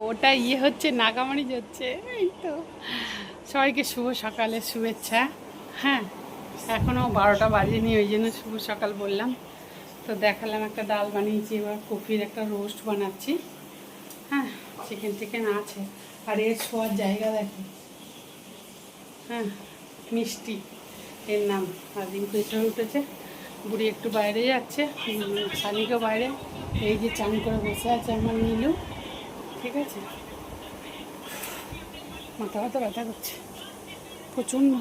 ওটা ইয়ে হচ্ছে নাগামারি যাচ্ছে। এই তো। সবাইকে শুভ সকালের শুভেচ্ছা। হ্যাঁ এখনও বারোটা বাজেনি, ওই জন্য শুভ সকাল বললাম। তো দেখালাম একটা ডাল বানিয়েছি, এবার কপির একটা রোস্ট বানাচ্ছি। হ্যাঁ চিকেন টিকেন আছে। আর এর শোয়ার জায়গা দেখো। হ্যাঁ মিষ্টি। এর নাম আর রিঙ্কু এসে উঠেছে। বুড়ি একটু বাইরে যাচ্ছে শালিকেও বাইরে। এই যে চান করে বসে আছে আমার নীলু। ঠিক আছে? মাথা ব্যথা ব্যথা করছে। প্রচণ্ড।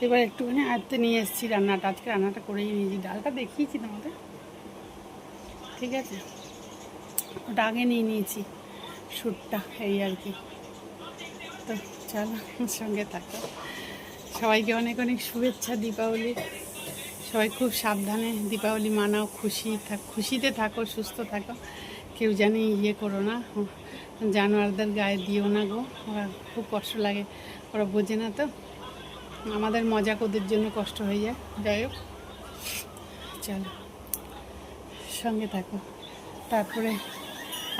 এবার একটুখানি আয়ত্তে নিয়ে এসেছি রান্নাটা। আজকে রান্নাটা করেই নিয়েছি। ডালটা দেখিয়েছি তোমাদের। ঠিক আছে? ওটা আগে নিয়ে নিয়েছি। শ্যুটটা এই আর কি। তো চলো সঙ্গে থাকো। সবাইকে অনেক অনেক শুভেচ্ছা দীপাবলি। সবাই খুব সাবধানে দীপাবলি মানাও। খুশি থাক, খুশিতে থাকো, সুস্থ থাকো। কেউ জানি ইয়ে করো না, জানোয়ারদের গায়ে দিও না গো, ওরা খুব কষ্ট লাগে, ওরা বোঝে না তো। আমাদের মজা ওদের জন্য কষ্ট হয়ে যায়, যাই হোক। চলো, সঙ্গে থাকো। তারপরে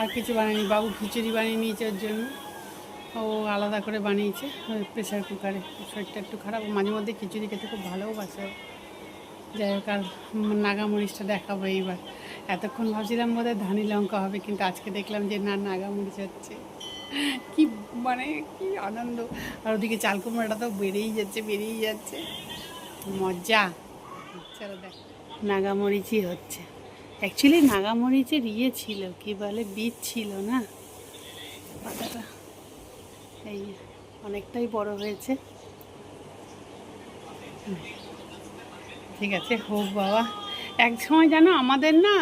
আর কিছু বানায়নি, বাবু খিচুড়ি বানিয়ে নিয়েছে ওর জন্য। ও আলাদা করে বানিয়েছে প্রেশার কুকারে শরীরটা একটু খারাপ মাঝে মধ্যে খিচুড়ি খেতে খুব ভালোবাসে। ও। যাই হোক, আর নাগামরিচটা দেখাবো এইবার। এতক্ষণ ভাবছিলাম বোধ হয় ধানি লঙ্কা হবে, কিন্তু আজকে দেখলাম যে না নাগামরিচ হচ্ছে। কি মানে কি আনন্দ। আর ওদিকে চাল কুমড়াটা তো বেড়েই যাচ্ছে বেড়েই যাচ্ছে। মজা। চলো দেখ নাগামরিচই হচ্ছে। অ্যাকচুয়ালি নাগামরিচের ইয়ে ছিল, কি বলে, বীজ ছিল না? পাতাটা। এই অনেকটাই বড় হয়েছে। ঠিক আছে, হোক বাবা। এক সময় জানো আমাদের না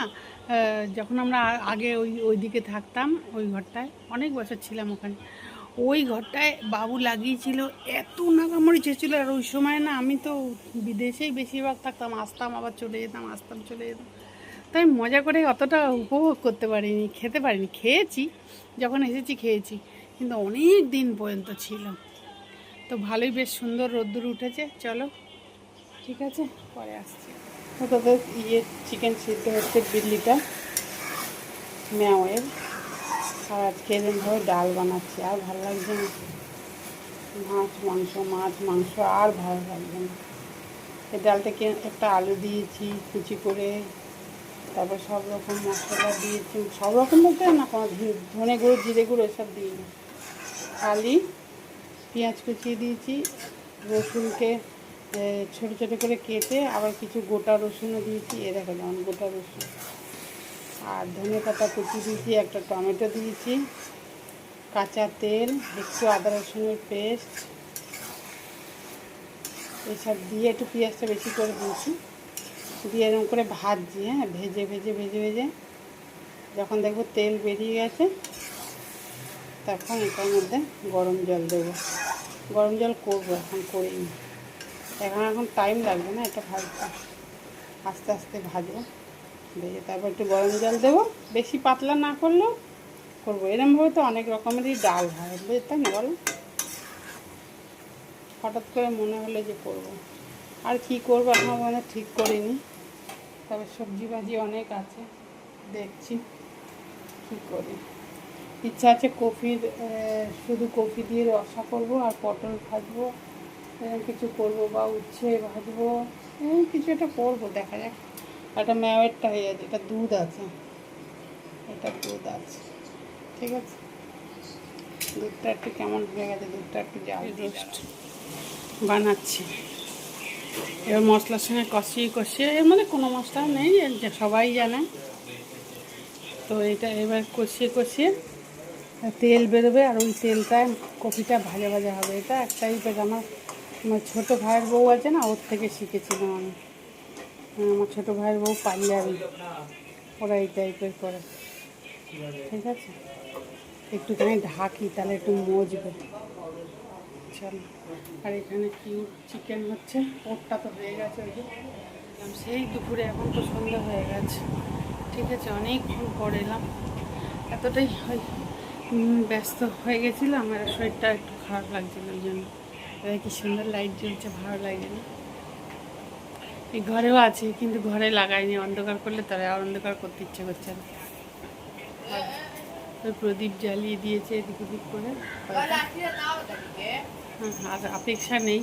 যখন আমরা আগে ওই ওই দিকে থাকতাম, ওই ঘরটায়, অনেক বছর ছিলাম ওখানে, ওই ঘরটায় বাবু লাগিয়েছিল, এত নাগামরিচ হয়েছিল আর ওই সময় না আমি তো বিদেশেই বেশিরভাগ থাকতাম, আসতাম, আবার চলে যেতাম, আসতাম, চলে যেতাম। তাই মজা করে অতটা উপভোগ করতে পারিনি, খেতে পারিনি। খেয়েছি, যখন এসেছি খেয়েছি, কিন্তু অনেক দিন পর্যন্ত ছিল। তো ভালোই, বেশ সুন্দর রোদ্দুর উঠেছে। চলো, ঠিক আছে, পরে আসছি। তো তোদের ইয়ে চিকেন সিদ্ধ হচ্ছে বিল্লিটা ম্যাওয়ের আর আজকে এরকমভাবে ডাল বানাচ্ছি, আর ভালো লাগছে না। মাছ, মাংস মাছ, মাংস আর ভালো লাগছে না। এই ডালটাকে একটা আলু দিয়েছি, কুচি করে, তারপর সব রকম মশলা দিয়েছি, সব রকম বলতে না, কোনো ধনে গুঁড়ো, জিরে গুঁড়ো এসব দিইনি। খালি পেঁয়াজ কুচিয়ে দিয়েছি, রসুনকে ছোটো ছোটো করে কেটে আবার কিছু গোটা রসুনও দিয়েছি। এ দেখো যেমন গোটা রসুন। আর ধনে পাতা কুচি দিয়েছি, একটা টমেটো দিয়েছি। কাঁচা তেল, একটু আদা রসুনের পেস্ট। এসব দিয়ে একটু পেঁয়াজটা বেশি করে দিয়েছি। দিয়ে এরকম করে ভাজছি হ্যাঁ ভেজে ভেজে ভেজে ভেজে। যখন দেখব তেল বেরিয়ে গেছে, তখন এটার মধ্যে গরম জল দেবো। গরম জল করব, এখন করিনি। এখন এখন টাইম লাগবে না, এটা ভাজতে আস্তে আস্তে ভাজবো। ভেজে তারপর একটু গরম জল দেবো। বেশি পাতলা না করলেও করব। এরমভাবে তো অনেক রকমেরই ডাল হয় বুঝতে না বলো। হঠাৎ করে মনে হলো যে করব। আর কি করব এখন মানে ঠিক করিনি। তবে সবজি ভাজি অনেক আছে, দেখছি কী করি। ইচ্ছা আছে কফির শুধু কফি দিয়ে রসা করব আর পটল ভাজবো। কিছু করব বা উচ্ছে ভাজবো। এই কিছু একটা করব দেখা যাক। একটা ম্যাওয়েরটা হয়ে যাচ্ছে এটা দুধ আছে। এটা দুধ আছে ঠিক আছে? দুধটা একটু কেমন হয়ে গেছে দুধটা একটু জাল রোস্ট বানাচ্ছি। এবার মশলার সঙ্গে কষিয়ে কষিয়ে এর মানে কোনো মশলা নেই সবাই জানে। তো এটা এবার কষিয়ে কষিয়ে তেল বেরোবে আর ওই তেলটায় কপিটা ভাজা ভাজা হবে। এটা একটাই আমার আমার ছোটো ভাইয়ের বউ আছে না ওর থেকে শিখেছিলাম আমি। হ্যাঁ, আমার ছোটো ভাইয়ের বউ পাঞ্জাবি। ওরা এই টাইপের করে। ঠিক আছে? একটুখানি ঢাকি তাহলে একটু মজবে চলো আর এখানে কিউট চিকেন হচ্ছে? ওরটা তো হয়ে গেছে ওই সেই দুপুরে এখন তো সন্ধ্যা হয়ে গেছে। ঠিক আছে অনেকক্ষণ পরে এলাম। এতটাই উম, ব্যস্ত হয়ে গেছিলাম আর শরীরটা একটু খারাপ লাগছিল ওই জন্য। কি সুন্দর লাইট জ্বলছে ভালো লাগে না। এই ঘরেও আছে কিন্তু ঘরে লাগাইনি অন্ধকার করলে তারা আর অন্ধকার করতে ইচ্ছে করছে না। প্রদীপ জ্বালিয়ে দিয়েছে এদিক ওদিক করে। হ্যাঁ, আর অপেক্ষা নেই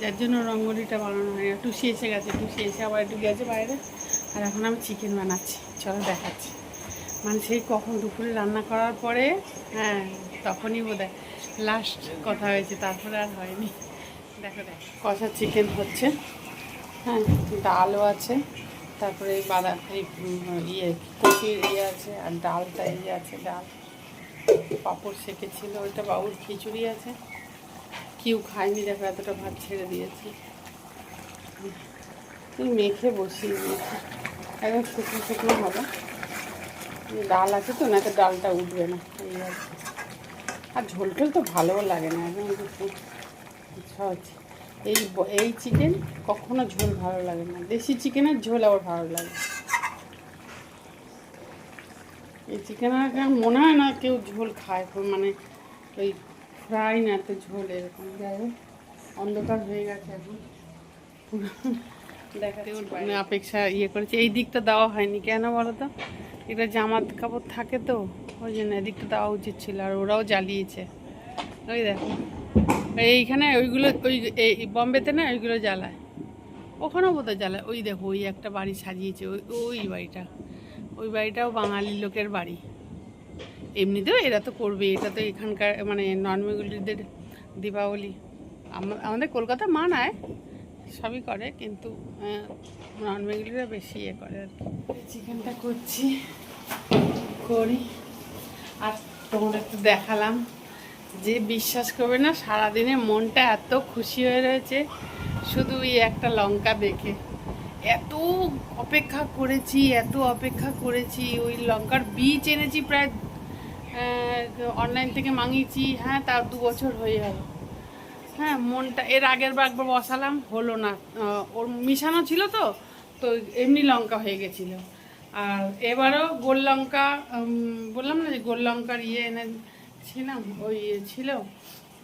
যার জন্য রঙ্গোলিটা বানানো হয় না টুসি এসে গেছে টুসি এসে আবার একটু গেছে বাইরে। আর এখন আমি চিকেন বানাচ্ছি চলো দেখাচ্ছি। মানে সেই কখন দুপুরে রান্না করার পরে হ্যাঁ তখনই বোধ হয় লাস্ট কথা হয়েছে, তারপরে আর হয়নি। দেখো, দেখ। কষা চিকেন হচ্ছে। হ্যাঁ ডালও আছে। তারপরে এই ইয়ে কপির ইয়ে আছে আর ডালটা ইয়ে আছে, ডাল। পাঁপড় সেকেছিল, ওইটা বাবুর খিচুড়ি আছে। কেউ খায়নি, দেখো, এতটা ভাত ছেড়ে দিয়েছি। মেখে বসিয়ে দিয়েছি। একদম শুকনো শুকনো হবে। ডাল আছে তো, না ডালটা উঠবে না। এই কি। আর ঝোল টোল তো ভালোও লাগে না, একদম একটু সহজ এই এই চিকেন কখনো ঝোল ভালো লাগে না। দেশি চিকেনের ঝোল আবার ভালো লাগে। এই চিকেন মনে হয় না কেউ ঝোল খায় মানে ওই ফ্রাই না তো ঝোল এরকম। যাই অন্ধকার হয়ে গেছে এখন। দেখাতে অপেক্ষা ইয়ে করেছে। এই দিকটা দেওয়া হয়নি। কেন বলো তো? এটা জামা কাপড় থাকে তো ওই জন্য এদিকটা দেওয়া উচিত ছিল আর ওরাও জ্বালিয়েছে। ওই দেখো এইখানে ওইগুলো ওই এই বম্বেতে না ওইগুলো জ্বালায়। ওখানেও বোধহয় জ্বালায়। ওই দেখো ওই একটা বাড়ি সাজিয়েছে ওই ওই বাড়িটা। ওই বাড়িটাও বাঙালি লোকের বাড়ি। এমনিতেও এরা তো করবে এটা তো এখানকার মানে নন বেঙ্গলিদের দীপাবলি আমাদের কলকাতা মানায় সবই করে, কিন্তু নন বেঙ্গলিরা বেশি ইয়ে করে আর চিকেনটা করছি, করি। আর তোমাদের একটু দেখালাম, যে বিশ্বাস করবে না, সারাদিনে মনটা এত খুশি হয়ে রয়েছে, শুধু এই একটা লঙ্কা দেখে। এত অপেক্ষা করেছি, এত অপেক্ষা করেছি, ওই লঙ্কার বীজ এনেছি প্রায় অনলাইন থেকে মাঙিয়েছি হ্যাঁ তার দু বছর হয়ে গেল। হ্যাঁ মনটা, এর আগের বার একবার বসালাম, হলো না। ওর মিশানো ছিল তো তো এমনি লঙ্কা হয়ে গেছিল। আর এবারও গোল লঙ্কা বললাম না যে গোল লঙ্কার ইয়ে এনেছিলাম ওই ইয়ে ছিল,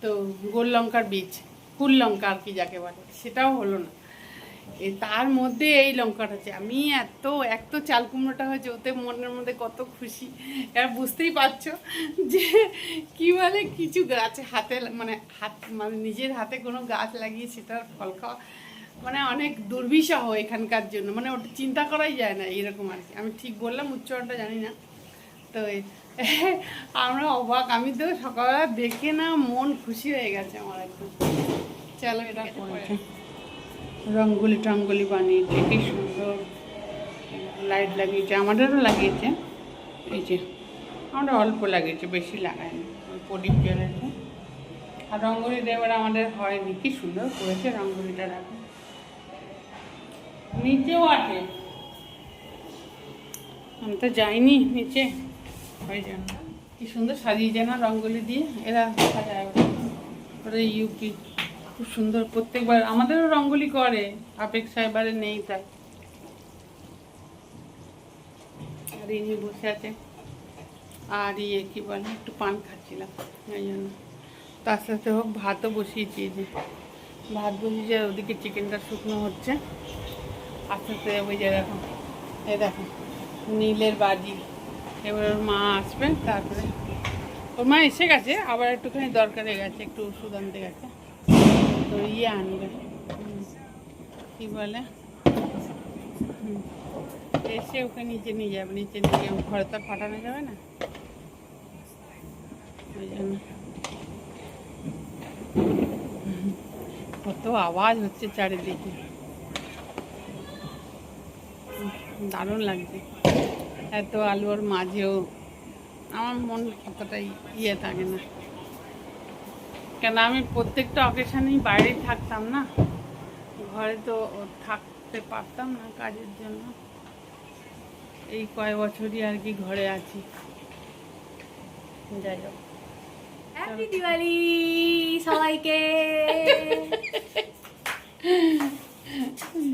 তো গোল লঙ্কার বীজ, কুল লঙ্কা আর কি যাকে বলে, সেটাও হলো না। তার মধ্যে এই লঙ্কাটা আছে। আমি এত এক তো চাল কুমড়োটা হয়েছে ওতে মনের মধ্যে কত খুশি। এবার বুঝতেই পারছ যে কি বলে কিছু গাছ হাতে মানে হাত মানে নিজের হাতে কোনো গাছ লাগিয়ে সেটার ফল খাওয়া মানে অনেক দুর্বিষহ এখানকার জন্য। মানে ওটা চিন্তা করাই যায় না এরকম আর কি। আমি ঠিক বললাম উচ্চারণটা জানি না। তো আমরা অবাক। আমি তো সকালবেলা দেখে না মন খুশি হয়ে গেছে আমার একদম। চলো এটা রঙ্গোলি টঙ্গলি বানিয়েছে কি সুন্দর লাইট লাগিয়েছে, আমাদেরও লাগিয়েছে। এই যে আমরা অল্প লাগিয়েছে, বেশি লাগায়নি প্রদীপ জ্বলেছে। আর রঙ্গোলিটা এবার আমাদের হয়নি, কি সুন্দর করেছে রঙ্গোলিটা রাখে নিচেও আছে। আমি তো যাইনি নিচে। ওই জন্য কি সুন্দর সাজিয়েছে না রঙ্গোলি দিয়ে? এরা সাজায়। ওরা ইউপি। খুব সুন্দর। প্রত্যেকবার আমাদেরও রঙ্গোলি করে। অপেক্ষা এবারে নেই তাই। আর ইনি বসে আছে। আর ইয়ে কি বলে? একটু পান খাচ্ছিলাম। এই জন্য। তার সাথে হোক, ভাতও বসিয়েছি যে। ভাত বসিয়েছে ওদিকে চিকেনটা শুকনো হচ্ছে। আস্তে আস্তে ওই যে দেখো। এই দেখো, নীলের বাজি। এবার ওর মা আসবে, তারপরে। ওর মা এসে গেছে, আবার একটুখানি দরকারে গেছে, একটু ওষুধ আনতে গেছে। ইয়ে আনবে কি বলে এসে ওকে নিচে নিয়ে যাবে নিচে নিয়ে ঘরে তো পাঠানো যাবে না কত আওয়াজ হচ্ছে চারিদিকে দারুণ লাগছে এত আলোর মাঝেও আমার মন অতটা ইয়ে থাকে না কেন? আমি প্রত্যেকটা অকেশনেই বাইরেই থাকতাম না। ঘরে তো থাকতে পারতাম না কাজের জন্য। এই কয় বছরই আর কি ঘরে আছি। যাই হোক। হ্যাপি দিওয়ালি সবাইকে।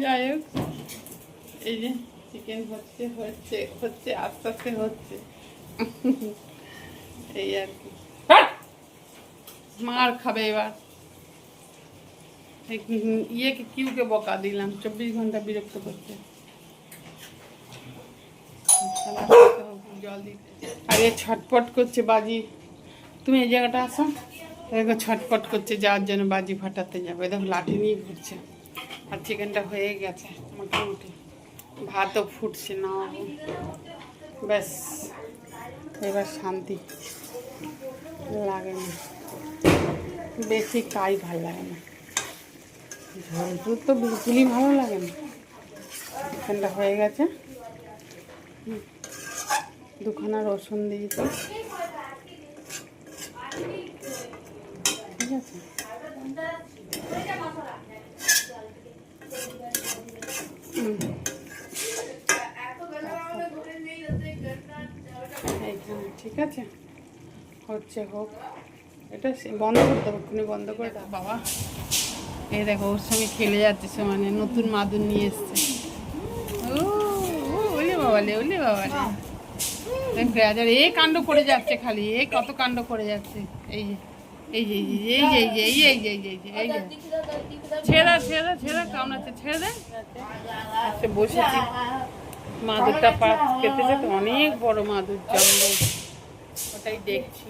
যাই হোক। এই যে চিকেন হচ্ছে হচ্ছে হচ্ছে আস্তে আস্তে হচ্ছে। এই আর কি। মার খাবে এবার। ইয়েকে কিউকে বকা দিলাম, চব্বিশ ঘণ্টা বিরক্ত করতে। জল দিতে। আর এ ছটপট করছে বাজি। তুমি এই জায়গাটা আসো। দেখো, ছটপট করছে যাওয়ার জন্য বাজি ফাটাতে যাবে। দেখো, লাঠি নিয়ে ঘুরছে। আর চিকেনটা হয়ে গেছে, মোটামুটি। ভাতও ফুটছে না। ব্যাস, এবার শান্তি। লাগে না। বেশি কাই ভালো লাগে না। ঝোল ঝোল তো বিলকুলই ভালো লাগে না। চিকেনটা হয়ে গেছে। দুখানা রসুন দিয়েছি। ঠিক আছে। ঠিক আছে। হচ্ছে হোক। এটা বন্ধ করতে হবে বন্ধ করে বাবা, এই দেখো, ওর সঙ্গে খেলে যাচ্ছে মানে নতুন মাদুর নিয়ে এসছে। ও ওলে বাবালে ওলে বাবালে গাজর এই কাণ্ড করে যাচ্ছে খালি এই কত কাণ্ড করে যাচ্ছে। এই যে এই যে এই যে এই যে এই যে এই যে এই যে এই যে এই যে। ছেড়া ছেড়া ছেড়া কেমন আছে ছেড়ে দে। আচ্ছা বসেছি মাদুরটা পা খেতেছে তো অনেক বড় মাদুর জঙ্গল। ওটাই দেখছি।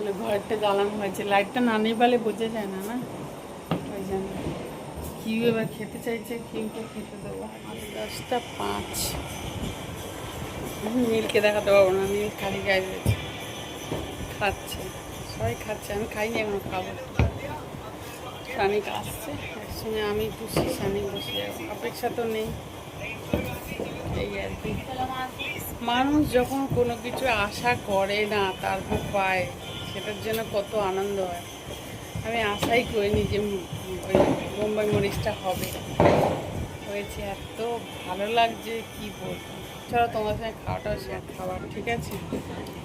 আলো ঘরটা জ্বালানো হয়েছে। লাইটটা না নেই বলে বোঝা যায় না না? ওই জন্য। কিউ এবার খেতে চাইছে? কিউকে খেতে দেবো। আর দশটা পাঁচ। নীলকে দেখাতে পারব না। নীল খালি গায়ে রয়েছে। খাচ্ছে। সবাই খাচ্ছে। আমি খাইনি, এখনও খাব। শানিক আসছে। একসঙ্গে আমি টুসি শানিক বসে যাব অপেক্ষা তো নেই। এই আর কি। মানুষ যখন কোনো কিছু আশা করে না তারপর পায়। সেটার জন্য কত আনন্দ হয়। আমি আশাই করিনি যে ওই বোম্বাই মরিচটা হবে। হয়েছে এত ভালো লাগছে, কি বলব। চলো তোমার সঙ্গে খাওয়াটাও শেয়ার খাবার, ঠিক আছে?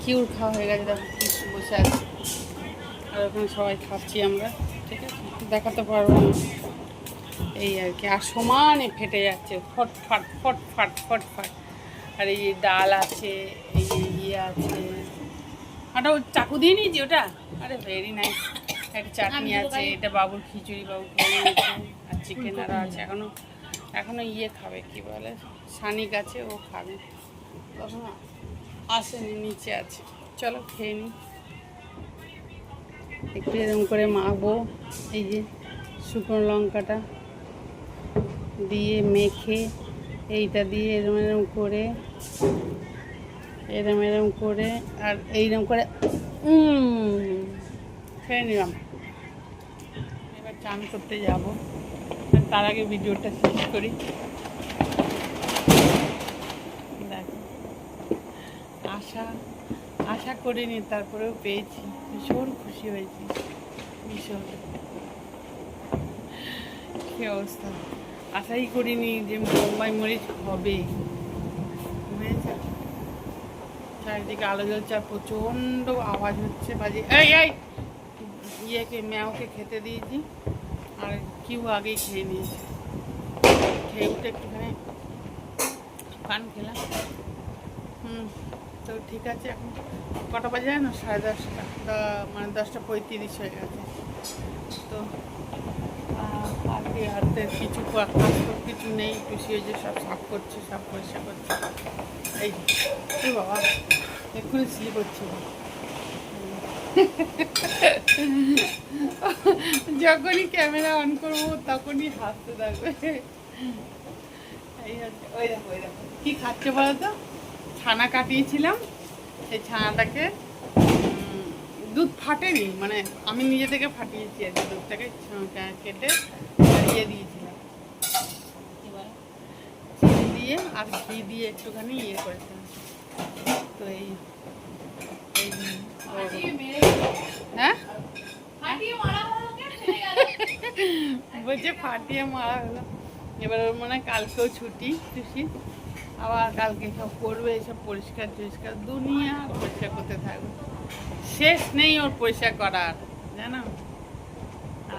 কিউর খাওয়া হয়ে গেছে, দেখো কি বসে আছে। আর ওখানে সবাই খাচ্ছি আমরা, ঠিক আছে? দেখাতে পারব না। এই আর কি, আর সমানে ফেটে যাচ্ছে, ফট ফাট ফট ফাট ফট ফাট। আর এই ডাল আছে, এই ইয়ে আছে। ওটা চাকু দিয়ে নিয়েছি ওটা? আরে ভেরি নাইস একটা চাটনি আছে এটা বাবুর খিচুড়ি বাবু আর চিকেন আরও আছে। এখনও এখনও ইয়ে খাবে কি বলে? শানিক আছে ও খাবে। তখন আসেনি নিচে আছে। চলো খেয়ে নিই একটু এরকম করে মাখবো। এই যে শুকনো লঙ্কাটা দিয়ে মেখে এইটা দিয়ে এরম এরম করে এরম এরম করে আর এইরকম করে খেয়ে নিলাম। এবার চান করতে যাব। তার আগে ভিডিওটা শেষ করি। আশা আশা করিনি, তারপরেও পেয়েছি। ভীষণ খুশি হয়েছি। ভীষণ। কি অবস্থা? আশাই করিনি যে বোম্বাই মরিচ হবে। চারিদিকে আলো জ্বলছে, আর প্রচণ্ড আওয়াজ হচ্ছে বাজে। এই এই! ইয়েকে, ম্যাওকে খেতে দিয়েছি, আর কিউ আগেই খেয়ে নিয়েছে। খেয়ে উঠে একটুখানি পান খেলাম। হুম, তো ঠিক আছে, এখন কটা বাজে জানো? সাড়ে দশটা। মানে দশটা পঁয়ত্রিশ হয়ে গেছে। তো কি হাতে কিছু কিছু নেই খুশি হয়েছে সব সাফ করছে, সব পরিষ্কার করছে। এই কি বাবা, এক্ষুনি স্লিপ হচ্ছে। যখনই ক্যামেরা অন করব, তখনই হাসতে থাকবে। ওই দেখো ওই দেখো। কি খাচ্ছে বলো তো? ছানা কাটিয়েছিলাম, সেই ছানাটাকে দুধ ফাটেনি মানে আমি নিজে থেকে ফাটিয়েছি আর কি দুধটাকে কেটে ইয়ে দিয়েছিলাম। চিনি দিয়ে আর ঘি দিয়ে একটুখানি ইয়ে করেছিলাম। তো এই হ্যাঁ? বলছে ফাটিয়ে মারা হলো। এবার ওর মনে হয় কালকেও ছুটি খুশি। আবার কালকে সব করবে সব পরিষ্কার টরিষ্কার দুনিয়া পরিষ্কার করতে থাকবে। শেষ নেই ওর পয়সা করার, জানো?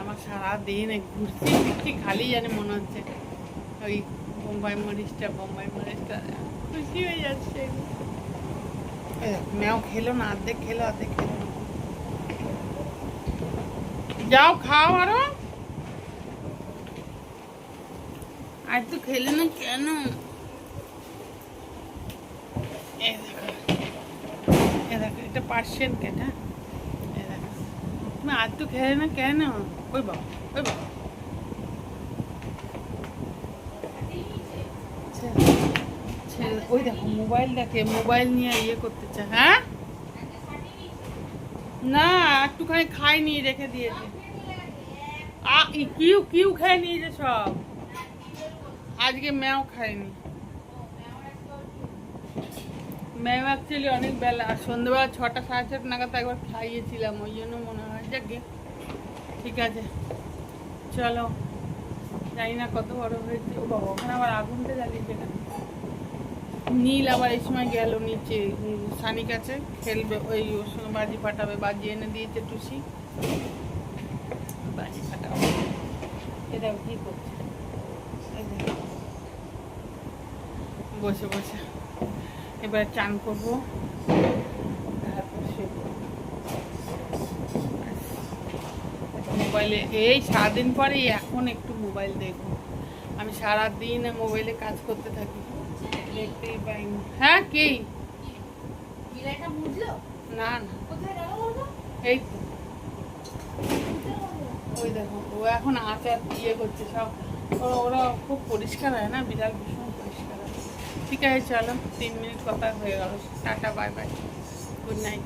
আমার সারাদিন ঘুরছি, ফিরছি, খালি জানি মনে হচ্ছে ওই বোম্বাই মরিচটা বোম্বাই মরিচটা, খুশি হয়ে যাচ্ছে। ম্যাও খেলো না, অর্ধেক খেলো অর্ধেক খেলো যাও, খাও আরও। আর তো খেলে না কেন এ দেখো এ দেখো এটা পার্সিয়ান ক্যাট হ্যাঁ? তুমি আর তো খেলে না কেন ওই বাবা ওই বাবা। ওই দেখো মোবাইল দেখে মোবাইল নিয়ে ইয়ে করতে চায় হ্যাঁ? না, একটুখানি খাইনি রেখে দিয়েছে কিউ কিউ খেয়ে নিয়েছে সব। আজকে ম্যাও খায়নি। ম্যাও অ্যাকচুয়ালি অনেক বেলা, সন্ধ্যেবেলা ছটা, সাড়ে ছটা নাগাদ একবার খাইয়েছিলাম, ওই জন্য মনে হয় যাকে ঠিক আছে, চলো। জানি না কত বড় হয়েছে। ও বাবা, ওখানে আবার আগুনটা জ্বালিয়েছে কেন? নীল আবার এই সময় গেল নিচে সানি কাছে খেলবে, ওই ওর সঙ্গে বাজি ফাটাবে, বাজি এনে দিয়েছে টুসি। বাজি ফাটাবে এটা কি করছে। বসে বসে। এবার চান করব। মোবাইলে এই সারাদিন পরে এখন একটু মোবাইল দেখব। আমি সারাদিন মোবাইলে কাজ করতে থাকি। দেখতেই পাইনি হ্যাঁ কি? না না। এই তো। ওই দেখো ও এখন আচার ইয়ে করছে সব। ওরা খুব পরিষ্কার হয় না? বিড়াল ঠিক আছে চলো তিন মিনিট কথা হয়ে গেল। Tata bye bye. Good night